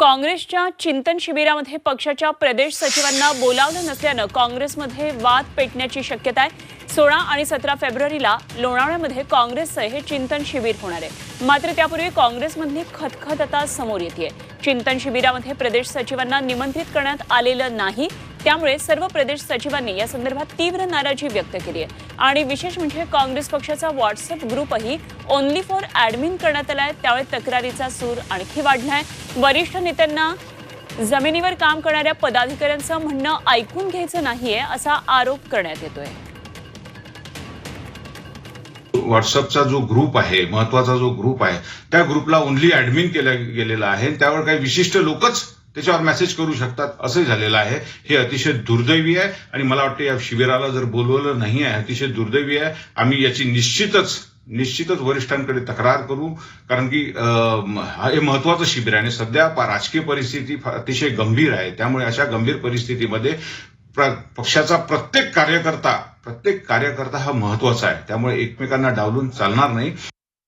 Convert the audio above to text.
काँग्रेसच्या चिंतन शिबिरामध्ये पक्षाच्या प्रदेश सचिवांना बोलावलं नसल्यानं काँग्रेसमध्ये वाद पेटण्याची शक्यता आहे. सोळा आणि सतरा फेब्रुवारीला लोणावळ्यामध्ये काँग्रेसचं हे चिंतन शिबिर होणार आहे. मात्र त्यापूर्वी काँग्रेसमधली खतखत आता समोर येते चिंतन शिबिरामध्ये प्रदेश सचिवांना निमंत्रित करण्यात आलेलं नाही. त्यामुळे सर्व प्रदेश सचिवांनी या संदर्भात तीव्र नाराजी व्यक्त केली आहे. आणि विशेष म्हणजे काँग्रेस पक्षाचा व्हॉट्सअप ग्रुपही ओनली फॉर ॲडमिन करण्यात आलाय त्यावेळी तक्रारीचा सूर आणखी वाढलाय. वरिष्ठ नेत्यांना जमिनीवर काम करणाऱ्या पदाधिकाऱ्यांचं म्हणणं ऐकून घ्यायचं नाहीये असा आरोप करण्यात येतोय. व्हॉट्सअपचा जो ग्रुप आहे महत्त्वाचा जो ग्रुप आहे त्या ग्रुपला ओनली ऍडमिन केलं गेलेला आहे. त्यावर काही विशिष्ट लोकच त्याच्यावर मेसेज करू शकतात. असं झालेलं आहे. हे अतिशय दुर्दैवी आहे. आणि मला वाटतं या शिबिराला जर बोलवलं नाही आहे अतिशय दुर्दैवी आहे. आम्ही याची निश्चितच निश्चितच वरिष्ठांकडे तक्रार करू. कारण की हा हे महत्वाचं शिबिर आहे. आणि सध्या राजकीय परिस्थिती अतिशय गंभीर आहे. त्यामुळे अशा गंभीर परिस्थितीमध्ये प्र- पक्षाचा प्रत्येक कार्यकर्ता प्रत्येक कार्यकर्ता हा महत्त्वाचा आहे. त्यामुळे एकमेकांना डावलून चालणार नाही.